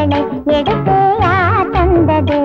அவனை எடுத்து தந்தது.